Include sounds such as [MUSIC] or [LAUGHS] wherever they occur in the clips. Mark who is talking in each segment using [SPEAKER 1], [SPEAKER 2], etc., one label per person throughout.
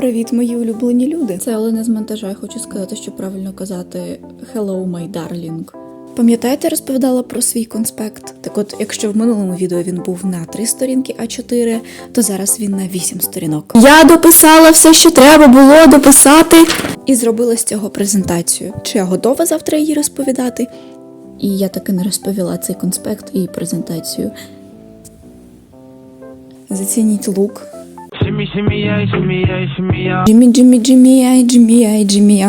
[SPEAKER 1] Привіт, мої улюблені люди. Це Олена з монтажа. Я хочу сказати, що правильно казати Hello, my darling. Пам'ятаєте, я розповідала про свій конспект? Так от, якщо в минулому відео він був на 3 сторінки А4, то зараз він на 8 сторінок. Я дописала все, що треба було дописати, і зробила з цього презентацію. Чи я готова завтра її розповідати? І я таки не розповіла цей конспект і презентацію. Зацініть лук,
[SPEAKER 2] Shimmy, shimmy, yeah, shimmy, yeah, shimmy, yeah.
[SPEAKER 1] Джиммі, Джиммі.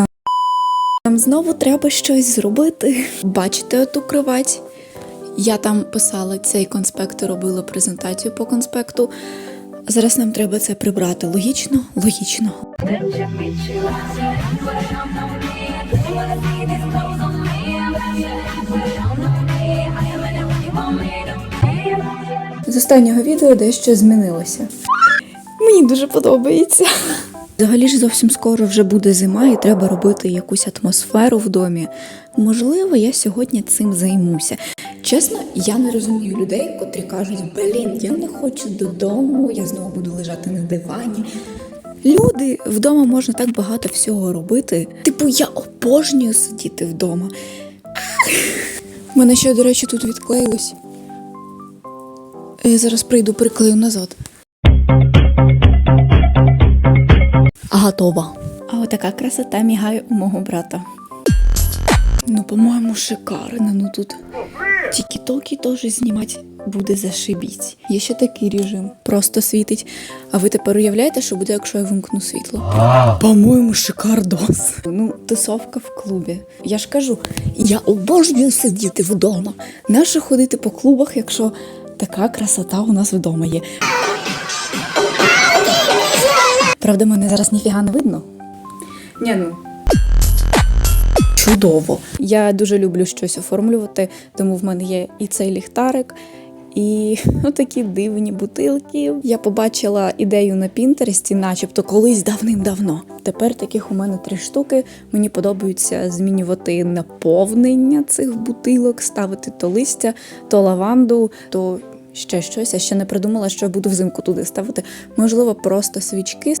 [SPEAKER 1] Нам знову треба щось зробити. Бачите оту кровать? Я там писала цей конспект і робила презентацію по конспекту. Зараз нам треба це прибрати. Логічно? Логічно. З останнього відео дещо змінилося. Мені дуже подобається. Взагалі ж зовсім скоро вже буде зима, і треба робити якусь атмосферу в домі. Можливо, я сьогодні цим займуся. Чесно, я не розумію людей, котрі кажуть: блін, я не хочу додому, я знову буду лежати на дивані. Люди вдома можна так багато всього робити. Типу, я обожнюю сидіти вдома. У мене ще, до речі, тут відклеїлось. Я зараз прийду, приклею назад. Готова. А отака красота мігає у мого брата. Ну, по-моєму, шикарно. Ну тут тікі-токі теж знімати буде зашибіть. Є ще такий режим. Просто світить. А ви тепер уявляєте, що буде, якщо я вимкну світло? По-моєму, шикардос. Ну, тусовка в клубі. Я ж кажу, я обожнюю сидіти вдома. Нащо ходити по клубах, якщо така красота у нас вдома є. Правда, мене зараз ніфіга не видно. Ні, ну. Чудово. Я дуже люблю щось оформлювати, тому в мене є і цей ліхтарик, і [LAUGHS] такі дивні бутилки. Я побачила ідею на Пінтересті, начебто колись давним-давно. Тепер таких у мене три штуки. Мені подобається змінювати наповнення цих бутилок, ставити то листя, то лаванду, то ще щось. Я ще не придумала, що я буду взимку туди ставити. Можливо, просто свічки.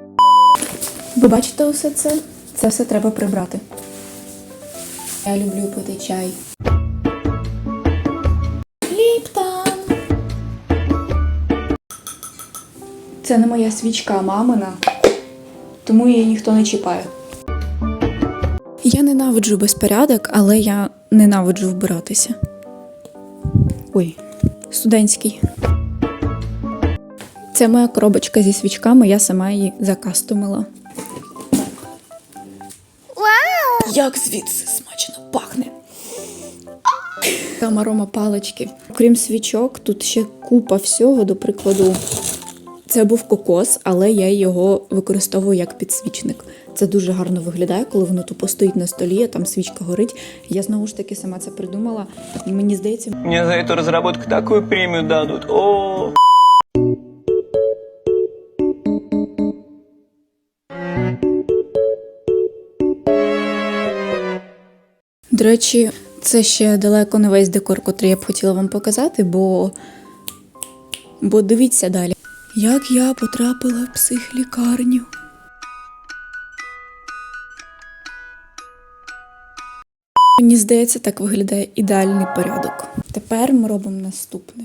[SPEAKER 1] Ви бачите усе це? Це все треба прибрати. Я люблю пити чай. Ліптон. Це не моя свічка, а мамина, тому її ніхто не чіпає. Я ненавиджу безпорядок, але я ненавиджу вбиратися. Ой, студентський. Це моя коробочка зі свічками, я сама її закастомила. Як звідси смачно пахне. Там арома палички. Крім свічок, тут ще купа всього, до прикладу. Це був кокос, але я його використовую як підсвічник. Це дуже гарно виглядає, коли воно тупо стоїть на столі, а там свічка горить. Я знову ж таки сама це придумала. Мені здається,
[SPEAKER 3] Мне за эту разработку такую премию дадут. О,
[SPEAKER 1] До речі, це ще далеко не весь декор, котрий я б хотіла вам показати, бо. Бо дивіться далі. Як я потрапила в психлікарню. Мені здається, так виглядає ідеальний порядок. Тепер ми робимо наступне.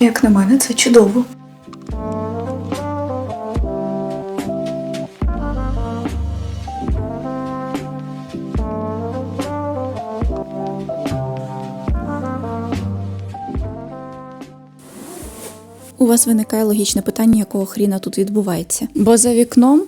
[SPEAKER 1] Як на мене, це чудово. У вас виникає логічне питання, якого хріна тут відбувається. Бо за вікном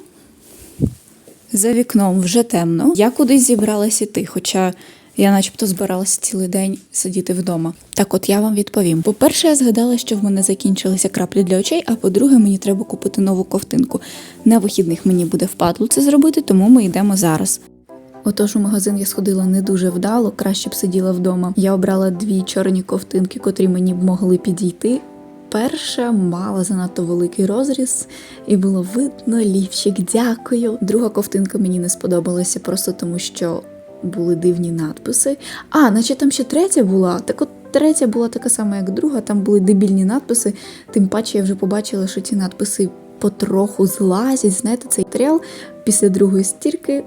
[SPEAKER 1] За вікном вже темно. Я кудись зібралась іти, хоча Я начебто збиралася цілий день сидіти вдома. Так от я вам відповім. По-перше, я згадала, що в мене закінчилися краплі для очей, а по-друге, мені треба купити нову ковтинку. На вихідних мені буде впадло це зробити, тому ми йдемо зараз. Отож, у магазин я сходила не дуже вдало, краще б сиділа вдома. Я обрала дві чорні ковтинки, котрі мені б могли підійти. Перша мала занадто великий розріз, і було видно лівчик, дякую. Друга ковтинка мені не сподобалася просто тому, що були дивні надписи. А, наче там ще третя була. Так от третя була така сама, як друга, там були дебільні надписи. Тим паче я вже побачила, що ці надписи потроху злазять. Знаєте, цей матеріал після другої стірки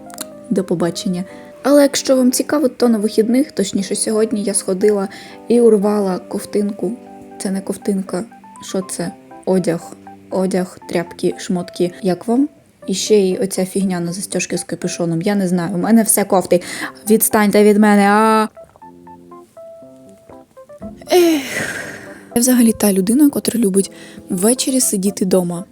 [SPEAKER 1] до побачення. Але якщо вам цікаво, то на вихідних, точніше сьогодні, я сходила і урвала ковтинку. Це не ковтинка, що це? Одяг, одяг, тряпки, шмотки. Як вам? І ще й оця фігня на застіжки з капюшоном. Я не знаю, у мене все кофти. Відстаньте від мене. А... Я взагалі та людина, котра любить ввечері сидіти вдома.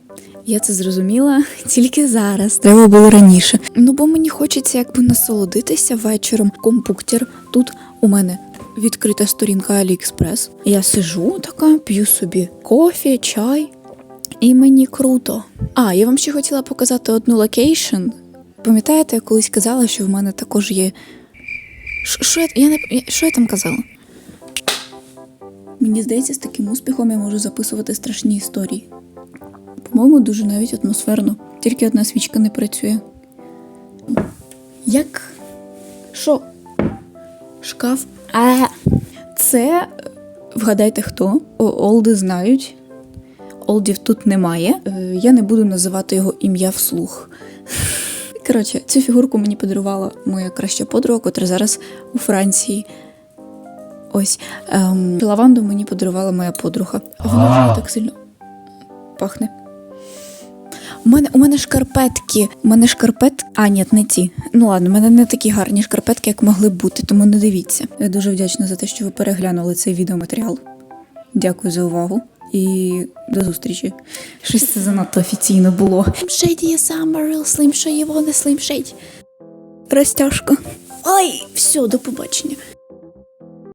[SPEAKER 1] Я це зрозуміла [LAUGHS] тільки зараз. Треба було раніше. Ну бо мені хочеться якби насолодитися вечором. Компуктір тут у мене відкрита сторінка AliExpress. Я сижу така, п'ю собі кофі, чай, і мені круто. А, я вам ще хотіла показати одну локейшн. Пам'ятаєте, я колись казала, що в мене також є. Що я, я не я- що я там казала? Мені здається, з таким успіхом я можу записувати страшні історії. По-моєму, дуже навіть атмосферно. Тільки одна свічка не працює. Як? Що? Шкаф? А. Це. Вгадайте хто? Олди знають. Олдів тут немає. Е, Я не буду називати його ім'я вслух. Коротше, цю фігурку мені подарувала моя краща подруга, котра зараз у Франції. Ось ем, лаванду мені подарувала моя подруга. Вона вже так сильно пахне. У мене, у мене шкарпетки. У мене шкарпет. А, ні, не ті. Ну ладно, у мене не такі гарні шкарпетки, як могли б бути, тому не дивіться. Я дуже вдячна за те, що ви переглянули цей відеоматеріал. Дякую за увагу і до зустрічі. Щось це занадто офіційно було. Shady є Summer, Slim Shady, Slim Shady. Розтяжка. Ой, все, до побачення.